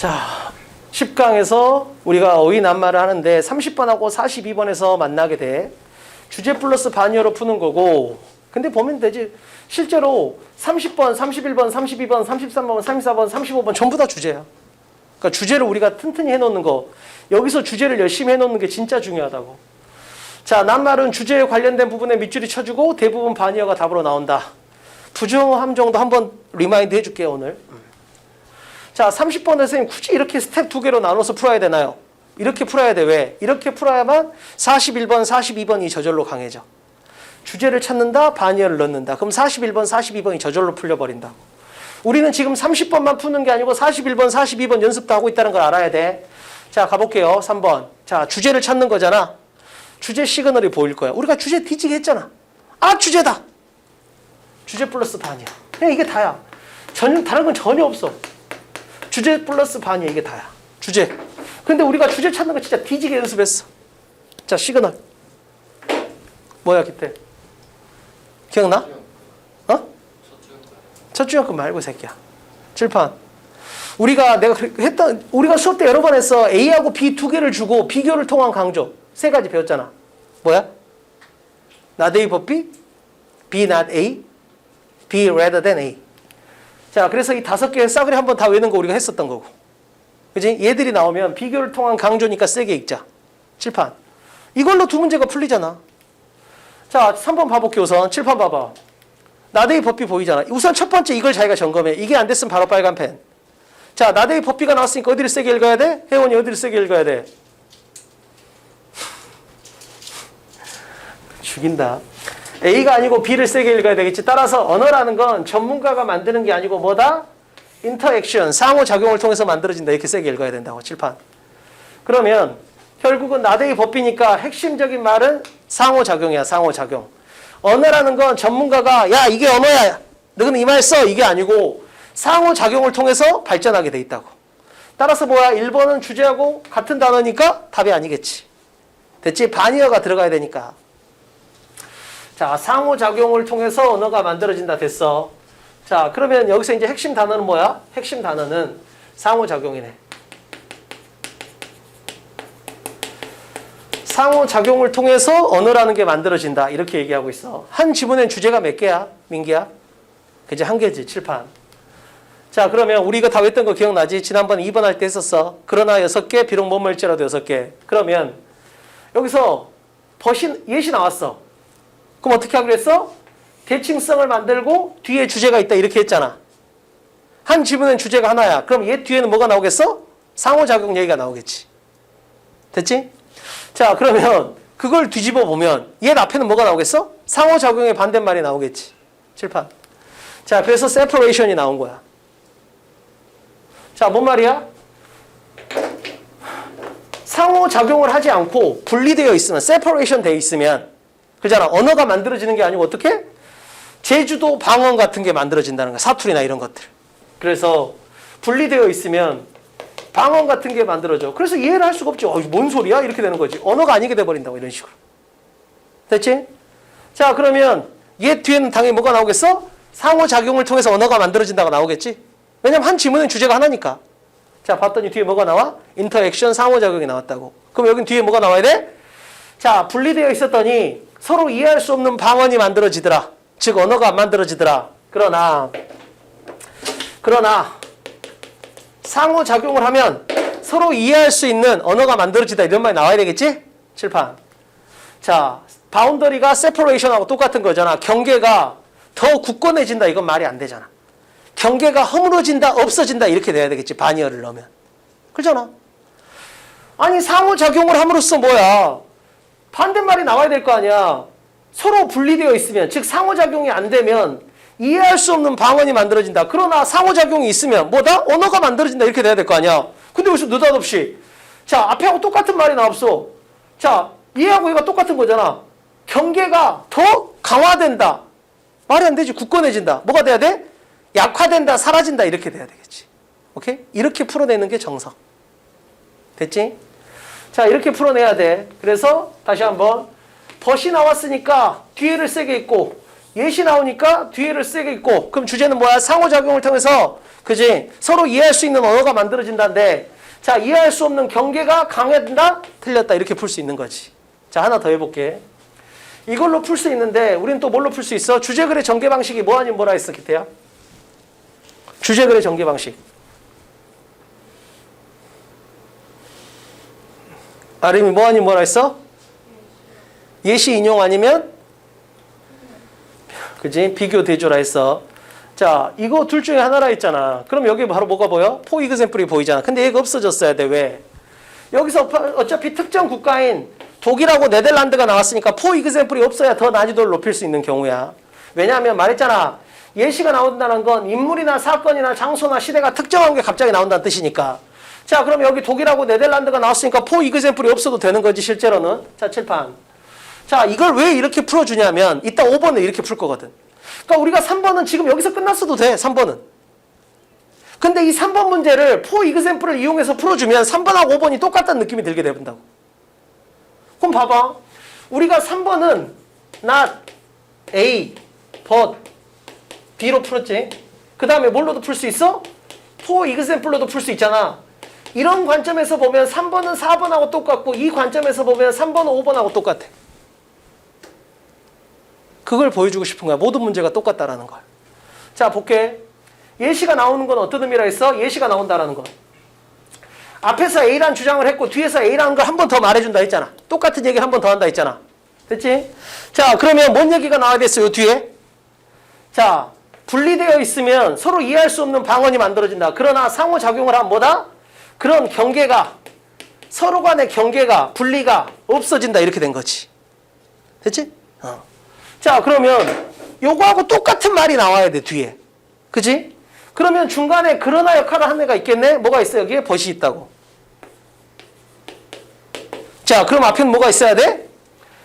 자, 10강에서 우리가 어휘 낱말을 하는데 30번하고 42번에서 만나게 돼. 주제 플러스 반의어로 푸는 거고. 근데 보면 되지. 실제로 30번, 31번, 32번, 33번, 34번, 35번 전부 다 주제야. 그러니까 주제를 우리가 튼튼히 해놓는 거. 여기서 주제를 열심히 해놓는 게 진짜 중요하다고. 자, 낱말은 주제에 관련된 부분에 밑줄이 쳐주고 대부분 반의어가 답으로 나온다. 부정함 정도 한번 리마인드 해줄게요, 오늘. 자, 30번 선생님 굳이 이렇게 스텝 두 개로 나눠서 풀어야 되나요? 이렇게 풀어야 돼. 왜? 이렇게 풀어야만 41번, 42번이 저절로 강해져. 주제를 찾는다, 반의어를 넣는다. 그럼 41번, 42번이 저절로 풀려버린다. 우리는 지금 30번만 푸는 게 아니고 41번, 42번 연습도 하고 있다는 걸 알아야 돼. 자, 가볼게요. 3번. 자, 주제를 찾는 거잖아. 주제 시그널이 보일 거야. 우리가 주제 뒤지게 했잖아. 아, 주제다. 주제 플러스 반이야. 그냥 이게 다야. 전혀 다른 건 전혀 없어. 주제 플러스 반이 이게 다야. 주제. 근데 우리가 주제 찾는 거 진짜 뒤지게 연습했어. 자, 시그널. 뭐야, 그때? 기억나? 어? 첫 주역급 말고, 새끼야. 칠판. 우리가 내가 그렇게 했던, 우리가 수업 때 여러 번 했어. A하고 B 두 개를 주고 비교를 통한 강조. 세 가지 배웠잖아. 뭐야? not A but B, B not A, B rather than A. 자, 그래서 이 다섯 개의 싸그리 한번 다 외는 거 우리가 했었던 거고. 그지? 얘들이 나오면 비교를 통한 강조니까 세게 읽자. 칠판. 이걸로 두 문제가 풀리잖아. 자, 3번 봐볼게 우선. 칠판 봐봐. 나데이 법비 보이잖아. 우선 첫 번째 이걸 자기가 점검해. 이게 안 됐으면 바로 빨간 펜. 자, 나데이 법비가 나왔으니까 어디를 세게 읽어야 돼? 혜원이 어디를 세게 읽어야 돼? 죽인다. A가 아니고 B를 세게 읽어야 되겠지. 따라서 언어라는 건 전문가가 만드는 게 아니고 뭐다? 인터액션, 상호작용을 통해서 만들어진다. 이렇게 세게 읽어야 된다고, 칠판. 그러면 결국은 나대의 법비니까 핵심적인 말은 상호작용이야, 상호작용. 언어라는 건 전문가가 야, 이게 언어야. 너는 이 말 써. 이게 아니고 상호작용을 통해서 발전하게 돼 있다고. 따라서 뭐야? 1번은 주제하고 같은 단어니까 답이 아니겠지. 됐지? 반의어가 들어가야 되니까. 자, 상호작용을 통해서 언어가 만들어진다 됐어. 자, 그러면 여기서 이제 핵심 단어는 뭐야? 핵심 단어는 상호작용이네. 상호작용을 통해서 언어라는 게 만들어진다. 이렇게 얘기하고 있어. 한 지문엔 주제가 몇 개야? 민기야? 그지? 한 개지, 칠판. 자, 그러면 우리 이거 다 외웠던 거 기억나지? 지난번 2번 할 때 했었어. 그러나 여섯 개, 비록 못 멀지라도 여섯 개. 그러면 여기서 버신, 예시 나왔어. 그럼 어떻게 하기로 했어? 대칭성을 만들고 뒤에 주제가 있다 이렇게 했잖아. 한 지문엔 주제가 하나야. 그럼 얘 뒤에는 뭐가 나오겠어? 상호작용 얘기가 나오겠지. 됐지? 자 그러면 그걸 뒤집어 보면 얘 앞에는 뭐가 나오겠어? 상호작용의 반대말이 나오겠지. 칠판. 자 그래서 separation이 나온 거야. 자뭔 말이야? 상호작용을 하지 않고 분리되어 있으면 separation 되어 있으면 그잖아. 언어가 만들어지는 게 아니고 어떻게? 제주도 방언 같은 게 만들어진다는 거야. 사투리나 이런 것들. 그래서 분리되어 있으면 방언 같은 게 만들어져. 그래서 이해를 할 수가 없지. 어, 뭔 소리야? 이렇게 되는 거지. 언어가 아니게 돼버린다고 이런 식으로. 됐지? 자 그러면 얘 뒤에는 당연히 뭐가 나오겠어? 상호작용을 통해서 언어가 만들어진다가 나오겠지? 왜냐면 한 지문은 주제가 하나니까. 자 봤더니 뒤에 뭐가 나와? 인터액션 상호작용이 나왔다고. 그럼 여긴 뒤에 뭐가 나와야 돼? 자 분리되어 있었더니 서로 이해할 수 없는 방언이 만들어지더라. 즉 언어가 안 만들어지더라. 그러나 그러나 상호작용을 하면 서로 이해할 수 있는 언어가 만들어지다 이런 말이 나와야 되겠지? 칠판. 자, 바운더리가 세퍼레이션하고 똑같은 거잖아. 경계가 더 굳건해진다 이건 말이 안 되잖아. 경계가 허물어진다, 없어진다 이렇게 돼야 되겠지. 반의어를 넣으면. 그잖아. 아니 상호작용을 함으로써 뭐야? 반대말이 나와야 될 거 아니야. 서로 분리되어 있으면, 즉 상호작용이 안 되면 이해할 수 없는 방언이 만들어진다. 그러나 상호작용이 있으면 뭐다? 언어가 만들어진다. 이렇게 돼야 될 거 아니야. 근데 무슨 느닷없이 자 앞에하고 똑같은 말이 나왔어. 자 이해하고 얘가 똑같은 거잖아. 경계가 더 강화된다. 말이 안 되지. 굳건해진다. 뭐가 돼야 돼? 약화된다. 사라진다. 이렇게 돼야 되겠지. 오케이? 이렇게 풀어내는 게 정석. 됐지? 자 이렇게 풀어내야 돼. 그래서 다시 한번 벗이 나왔으니까 뒤에를 세게 읽고 예시 나오니까 뒤에를 세게 있고 그럼 주제는 뭐야? 상호작용을 통해서 그지? 서로 이해할 수 있는 언어가 만들어진다는데 자 이해할 수 없는 경계가 강해진다? 틀렸다 이렇게 풀 수 있는 거지. 자 하나 더 해볼게. 이걸로 풀 수 있는데 우리는 또 뭘로 풀 수 있어? 주제글의 전개 방식이 뭐 아닌 뭐라 했어 기태야? 주제글의 전개 방식. 아름이 뭐 아닌 뭐라 했어? 예시 인용 아니면 그지? 비교 대조라 했어. 자, 이거 둘 중에 하나라 했잖아. 그럼 여기 바로 뭐가 보여? 포 이그샘플이 보이잖아. 근데 얘가 없어졌어야 돼. 왜? 여기서 파- 어차피 특정 국가인 독일하고 네덜란드가 나왔으니까 포 이그샘플이 없어야 더 난이도를 높일 수 있는 경우야. 왜냐하면 말했잖아. 예시가 나온다는 건 인물이나 사건이나 장소나 시대가 특정한 게 갑자기 나온다는 뜻이니까. 자, 그럼 여기 독일하고 네덜란드가 나왔으니까 포 이그샘플이 없어도 되는 거지, 실제로는. 자, 칠판. 자, 이걸 왜 이렇게 풀어주냐면, 이따 5번에 이렇게 풀 거거든. 그러니까 우리가 3번은 지금 여기서 끝났어도 돼, 3번은. 근데 이 3번 문제를 포 이그샘플을 이용해서 풀어주면 3번하고 5번이 똑같다는 느낌이 들게 된다고. 그럼 봐봐. 우리가 3번은 not A, but B로 풀었지. 그 다음에 뭘로도 풀 수 있어? 포 이그샘플로도 풀 수 있잖아. 이런 관점에서 보면 3번은 4번하고 똑같고 이 관점에서 보면 3번은 5번하고 똑같아. 그걸 보여주고 싶은 거야. 모든 문제가 똑같다라는 걸. 자, 볼게. 예시가 나오는 건 어떤 의미라 했어? 예시가 나온다라는 거. 앞에서 A란 주장을 했고 뒤에서 A라는 걸 한 번 더 말해준다 했잖아. 똑같은 얘기를 한 번 더 한다 했잖아. 됐지? 자, 그러면 뭔 얘기가 나와야 됐어요, 뒤에? 자, 분리되어 있으면 서로 이해할 수 없는 방언이 만들어진다. 그러나 상호작용을 하면 뭐다? 그런 경계가, 서로 간의 경계가, 분리가 없어진다. 이렇게 된 거지. 됐지? 어. 자, 그러면 요거하고 똑같은 말이 나와야 돼, 뒤에. 그지? 그러면 중간에 그러나 역할을 하는 애가 있겠네? 뭐가 있어, 여기에? 벗이 있다고. 자, 그럼 앞에는 뭐가 있어야 돼?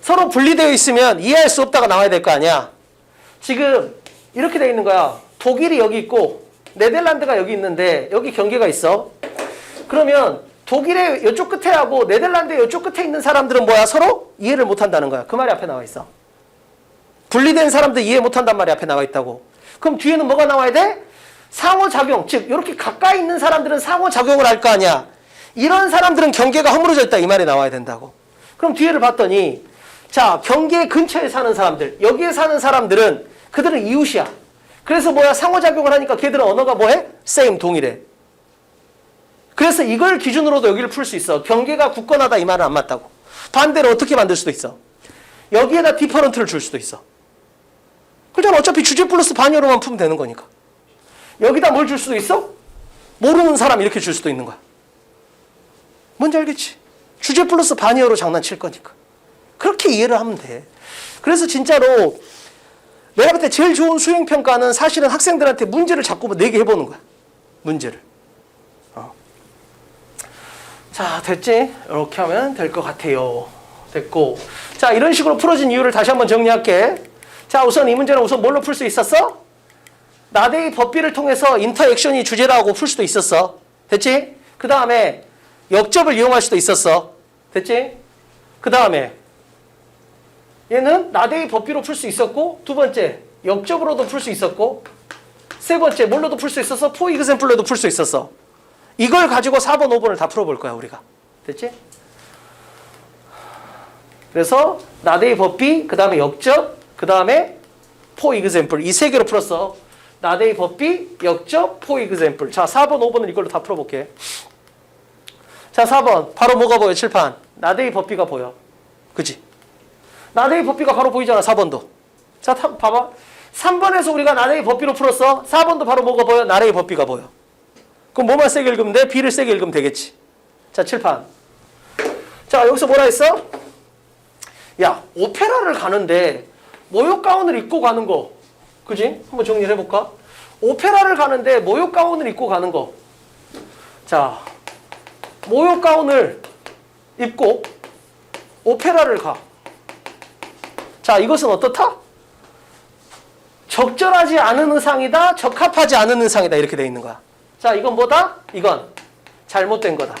서로 분리되어 있으면 이해할 수 없다가 나와야 될 거 아니야. 지금 이렇게 돼 있는 거야. 독일이 여기 있고 네덜란드가 여기 있는데 여기 경계가 있어. 그러면 독일의 이쪽 끝에 하고 네덜란드의 이쪽 끝에 있는 사람들은 뭐야? 서로 이해를 못 한다는 거야. 그 말이 앞에 나와 있어. 분리된 사람들 이해 못 한단 말이 앞에 나와 있다고. 그럼 뒤에는 뭐가 나와야 돼? 상호작용. 즉 이렇게 가까이 있는 사람들은 상호작용을 할 거 아니야. 이런 사람들은 경계가 허물어져 있다 이 말이 나와야 된다고. 그럼 뒤에를 봤더니 자 경계 근처에 사는 사람들 여기에 사는 사람들은 그들은 이웃이야. 그래서 뭐야 상호작용을 하니까 걔들은 언어가 뭐해? same 동일해. 그래서 이걸 기준으로도 여기를 풀 수 있어. 경계가 굳건하다 이 말은 안 맞다고. 반대로 어떻게 만들 수도 있어. 여기에다 디퍼런트를 줄 수도 있어. 그러잖아 어차피 주제 플러스 반열로만 풀면 되는 거니까. 여기다 뭘 줄 수도 있어? 모르는 사람 이렇게 줄 수도 있는 거야. 뭔지 알겠지? 주제 플러스 반이어로 장난칠 거니까. 그렇게 이해를 하면 돼. 그래서 진짜로 내가 볼 때 제일 좋은 수행평가는 사실은 학생들한테 문제를 자꾸 내게 해보는 거야. 문제를. 어. 자, 됐지? 이렇게 하면 될 것 같아요. 됐고. 자, 이런 식으로 풀어진 이유를 다시 한번 정리할게. 자, 우선 이 문제는 우선 뭘로 풀 수 있었어? 나대의 법비를 통해서 인터액션이 주제라고 풀 수도 있었어. 됐지? 그 다음에 역접을 이용할 수도 있었어. 됐지? 그 다음에 얘는 나대의 법비로 풀 수 있었고 두 번째 역접으로도 풀 수 있었고 세 번째 뭘로도 풀 수 있었어? 포 이그샘플로도 풀 수 있었어. 이걸 가지고 4번, 5번을 다 풀어볼 거야 우리가. 됐지? 그래서 나대의 법비, 그 다음에 역접, 그 다음에 포 이그샘플 이 세 개로 풀었어. 나대의 법비, 역접, 포이그샘플. 자 4번, 5번은 이걸로 다 풀어볼게. 자 4번 바로 뭐가 보여? 칠판. 나대의 법비가 보여. 그지? 나대의 법비가 바로 보이잖아 4번도. 자 타- 봐봐. 3번에서 우리가 나대의 법비로 풀었어. 4번도 바로 뭐가 보여? 나대의 법비가 보여. 그럼 뭐만 세게 읽으면 돼? B를 세게 읽으면 되겠지. 자 칠판. 자 여기서 뭐라 했어? 야 오페라를 가는데 모욕 가운을 입고 가는 거. 그지? 한번 정리를 해볼까? 오페라를 가는데 모욕 가운을 입고 가는 거. 자 모욕 가운을 입고 오페라를 가. 자, 이것은 어떻다? 적절하지 않은 의상이다, 적합하지 않은 의상이다 이렇게 돼 있는 거야. 자, 이건 뭐다? 이건 잘못된 거다.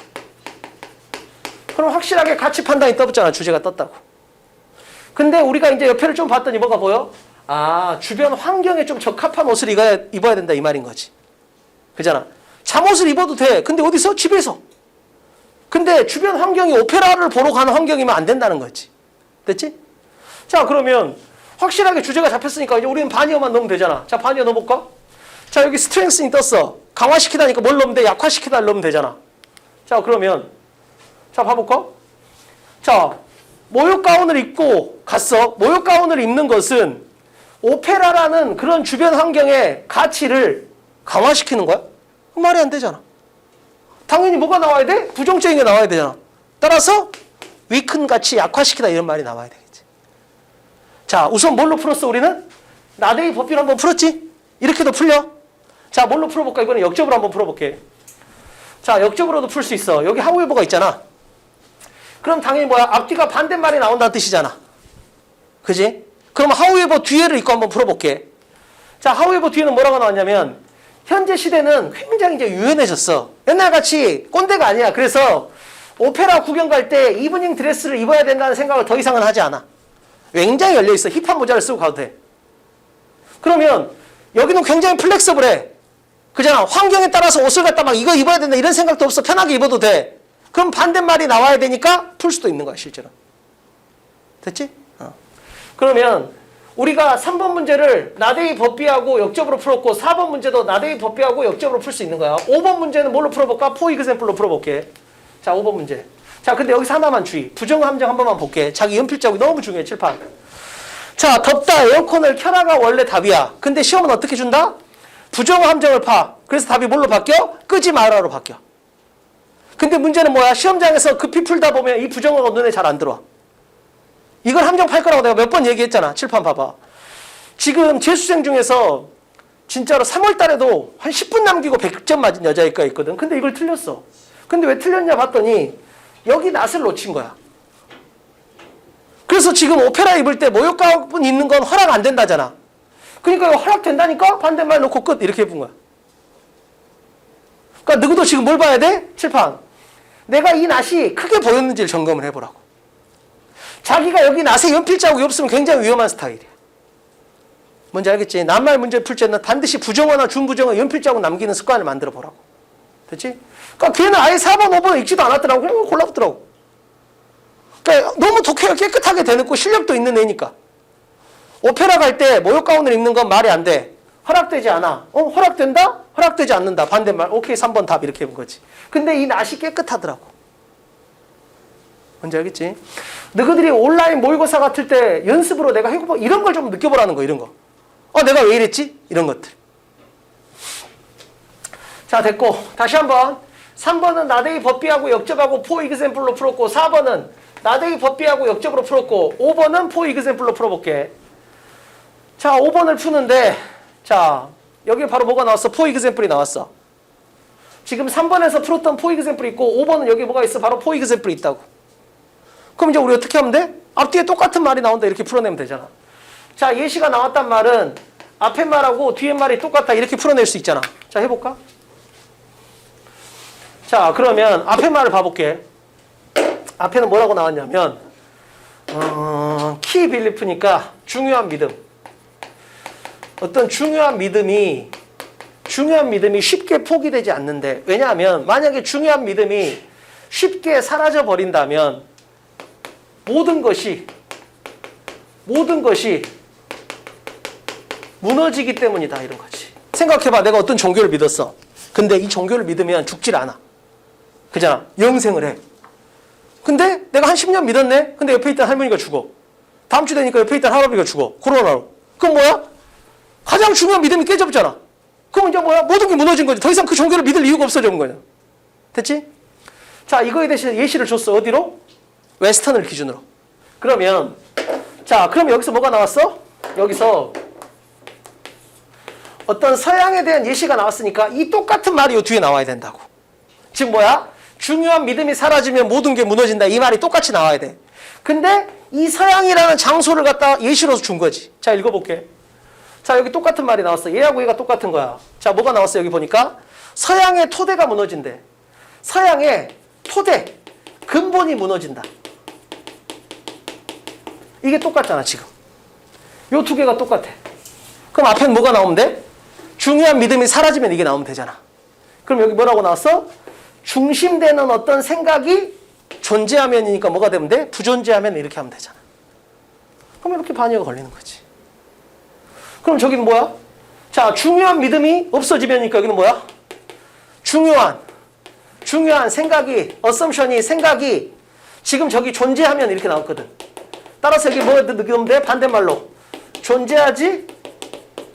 그럼 확실하게 가치 판단이 떠붙잖아. 주제가 떴다고. 근데 우리가 이제 옆에를 좀 봤더니 뭐가 보여? 아, 주변 환경에 좀 적합한 옷을 입어야, 입어야 된다 이 말인 거지. 그잖아. 잠옷을 입어도 돼. 근데 어디서? 집에서. 근데 주변 환경이 오페라를 보러 가는 환경이면 안 된다는 거지. 됐지? 자, 그러면 확실하게 주제가 잡혔으니까 이제 우리는 바니어만 넣으면 되잖아. 자, 바니어 넣어볼까? 자, 여기 스트렝스니 떴어. 강화시키다니까 뭘 넣으면 돼? 약화시키다 넣으면 되잖아. 자, 그러면 자, 봐볼까? 자, 모욕 가운을 입고 갔어. 모욕 가운을 입는 것은 오페라라는 그런 주변 환경의 가치를 강화시키는 거야? 그 말이 안 되잖아. 당연히 뭐가 나와야 돼? 부정적인 게 나와야 되잖아. 따라서 위큰 가치 약화시키다 이런 말이 나와야 되겠지. 자, 우선 뭘로 풀었어 우리는? 나데이 법비로 한번 풀었지? 이렇게도 풀려? 자, 뭘로 풀어볼까? 이번에 역접으로 한번 풀어볼게. 자, 역접으로도 풀 수 있어. 여기 하우에버가 있잖아. 그럼 당연히 뭐야? 앞뒤가 반대말이 나온다는 뜻이잖아. 그지? 그럼 하우에버 뒤에를 읽고 한번 풀어볼게. 자, 하우에버 뒤에는 뭐라고 나왔냐면 현재 시대는 굉장히 이제 유연해졌어. 옛날 같이 꼰대가 아니야. 그래서 오페라 구경 갈 때 이브닝 드레스를 입어야 된다는 생각을 더 이상은 하지 않아. 굉장히 열려 있어. 힙한 모자를 쓰고 가도 돼. 그러면 여기는 굉장히 플렉서블해. 그잖아. 환경에 따라서 옷을 갖다 막 이거 입어야 된다 이런 생각도 없어. 편하게 입어도 돼. 그럼 반대말이 나와야 되니까 풀 수도 있는 거야, 실제로. 됐지? 어. 그러면 우리가 3번 문제를 나데이 법비하고 역접으로 풀었고 4번 문제도 나데이 법비하고 역접으로 풀 수 있는 거야. 5번 문제는 뭘로 풀어볼까? 포 이그샘플로 풀어볼게. 자, 5번 문제. 자, 근데 여기서 하나만 주의. 부정 함정 한 번만 볼게. 자기 연필자국이 너무 중요해, 칠판. 자, 덥다. 에어컨을 켜라가 원래 답이야. 근데 시험은 어떻게 준다? 부정 함정을 파. 그래서 답이 뭘로 바뀌어? 끄지 마라로 바뀌어. 근데 문제는 뭐야? 시험장에서 급히 풀다 보면 이 부정어가 눈에 잘 안 들어와. 이걸 함정 팔 거라고 내가 몇 번 얘기했잖아. 칠판 봐봐. 지금 재수생 중에서 진짜로 3월 달에도 한 10분 남기고 100점 맞은 여자애가 있거든. 근데 이걸 틀렸어. 근데 왜 틀렸냐 봤더니 여기 낯을 놓친 거야. 그래서 지금 오페라 입을 때 모욕 가운 있는 건 허락 안 된다잖아. 그러니까 이거 허락된다니까 반대말 놓고 끝 이렇게 해본 거야. 그러니까 누구도 지금 뭘 봐야 돼? 칠판. 내가 이 낯이 크게 보였는지를 점검을 해보라고. 자기가 여기 낯에 연필 자국이 없으면 굉장히 위험한 스타일이야. 뭔지 알겠지? 낱말 문제 풀 때는 반드시 부정어나 준부정어 연필 자국 남기는 습관을 만들어 보라고. 됐지? 그러니까 걔는 아예 4번, 5번 읽지도 않았더라고. 그냥 골라보더라고. 그러니까 너무 독해가 깨끗하게 대놓고 실력도 있는 애니까. 오페라 갈 때 모욕 가운을 입는 건 말이 안 돼. 허락되지 않아. 어, 허락된다? 허락되지 않는다. 반대말. 오케이, 3번 답 이렇게 해본 거지. 근데 이 낯이 깨끗하더라고. 뭔지 알겠지? 너희들이 온라인 모의고사 같을 때 연습으로 내가 해보 이런 걸 좀 느껴보라는 거, 이런 거. 어, 내가 왜 이랬지? 이런 것들. 자, 됐고. 다시 한 번. 3번은 나데이 법비하고 역접하고 포 이그샘플로 풀었고, 4번은 나데이 법비하고 역접으로 풀었고, 5번은 포 이그샘플로 풀어볼게. 자, 5번을 푸는데, 자, 여기 바로 뭐가 나왔어? 포 이그샘플이 나왔어. 지금 3번에서 풀었던 포 이그샘플이 있고, 5번은 여기 뭐가 있어? 바로 포 이그샘플이 있다고. 그럼 이제 우리 어떻게 하면 돼? 앞뒤에 똑같은 말이 나온다. 이렇게 풀어내면 되잖아. 자, 예시가 나왔단 말은 앞에 말하고 뒤에 말이 똑같다. 이렇게 풀어낼 수 있잖아. 자, 해볼까? 자, 그러면 앞에 말을 봐볼게. 앞에는 뭐라고 나왔냐면, 어, 키 빌리프니까 중요한 믿음. 어떤 중요한 믿음이, 중요한 믿음이 쉽게 포기되지 않는데, 왜냐하면 만약에 중요한 믿음이 쉽게 사라져 버린다면 모든 것이, 모든 것이 무너지기 때문이다. 이런 거지. 생각해봐. 내가 어떤 종교를 믿었어. 근데 이 종교를 믿으면 죽질 않아. 그잖아. 영생을 해. 근데 내가 한 10년 믿었네? 근데 옆에 있던 할머니가 죽어. 다음 주 되니까 옆에 있던 할아버지가 죽어. 코로나로. 그럼 뭐야? 가장 중요한 믿음이 깨져버잖아. 그럼 이제 뭐야? 모든 게 무너진 거지. 더 이상 그 종교를 믿을 이유가 없어진 거냐. 됐지? 자, 이거에 대해서 예시를 줬어. 어디로? 웨스턴을 기준으로. 그러면, 자, 그럼 여기서 뭐가 나왔어? 여기서 어떤 서양에 대한 예시가 나왔으니까 이 똑같은 말이 요 뒤에 나와야 된다고. 지금 뭐야? 중요한 믿음이 사라지면 모든 게 무너진다. 이 말이 똑같이 나와야 돼. 근데 이 서양이라는 장소를 갖다 예시로 준 거지. 자, 읽어볼게. 자, 여기 똑같은 말이 나왔어. 얘하고 얘가 똑같은 거야. 자, 뭐가 나왔어? 여기 보니까 서양의 토대가 무너진대. 서양의 토대, 근본이 무너진다. 이게 똑같잖아, 지금. 요 두 개가 똑같아. 그럼 앞에 뭐가 나오면 돼? 중요한 믿음이 사라지면 이게 나오면 되잖아. 그럼 여기 뭐라고 나왔어? 중심되는 어떤 생각이 존재하면이니까 뭐가 되면 돼? 부존재하면 이렇게 하면 되잖아. 그럼 이렇게 반의가 걸리는 거지. 그럼 저기는 뭐야? 자, 중요한 믿음이 없어지면이니까 여기는 뭐야? 중요한, 중요한 생각이, 어썸션이 생각이 지금 저기 존재하면 이렇게 나왔거든. 따라서 여기 뭐가 느끼면 돼? 반대말로. 존재하지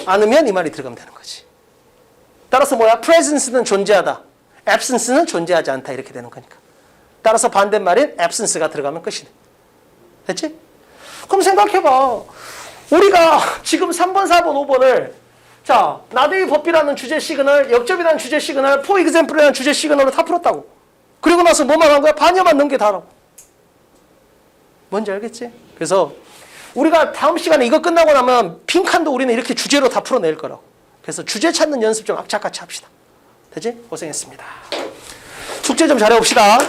않으면 이 말이 들어가면 되는 거지. 따라서 뭐야? presence는 존재하다. absence는 존재하지 않다. 이렇게 되는 거니까. 따라서 반대말인 absence가 들어가면 끝이네. 됐지? 그럼 생각해봐. 우리가 지금 3번, 4번, 5번을 자, 나대의 법비라는 주제 시그널, 역접이라는 주제 시그널, for example이라는 주제 시그널로 다 풀었다고. 그리고 나서 뭐만 한 거야? 반여만 넣은 게 다라고. 뭔지 알겠지? 그래서 우리가 다음 시간에 이거 끝나고 나면 빈칸도 우리는 이렇게 주제로 다 풀어낼 거라고. 그래서 주제 찾는 연습 좀 악착같이 합시다. 되지? 고생했습니다. 숙제 좀 잘해봅시다.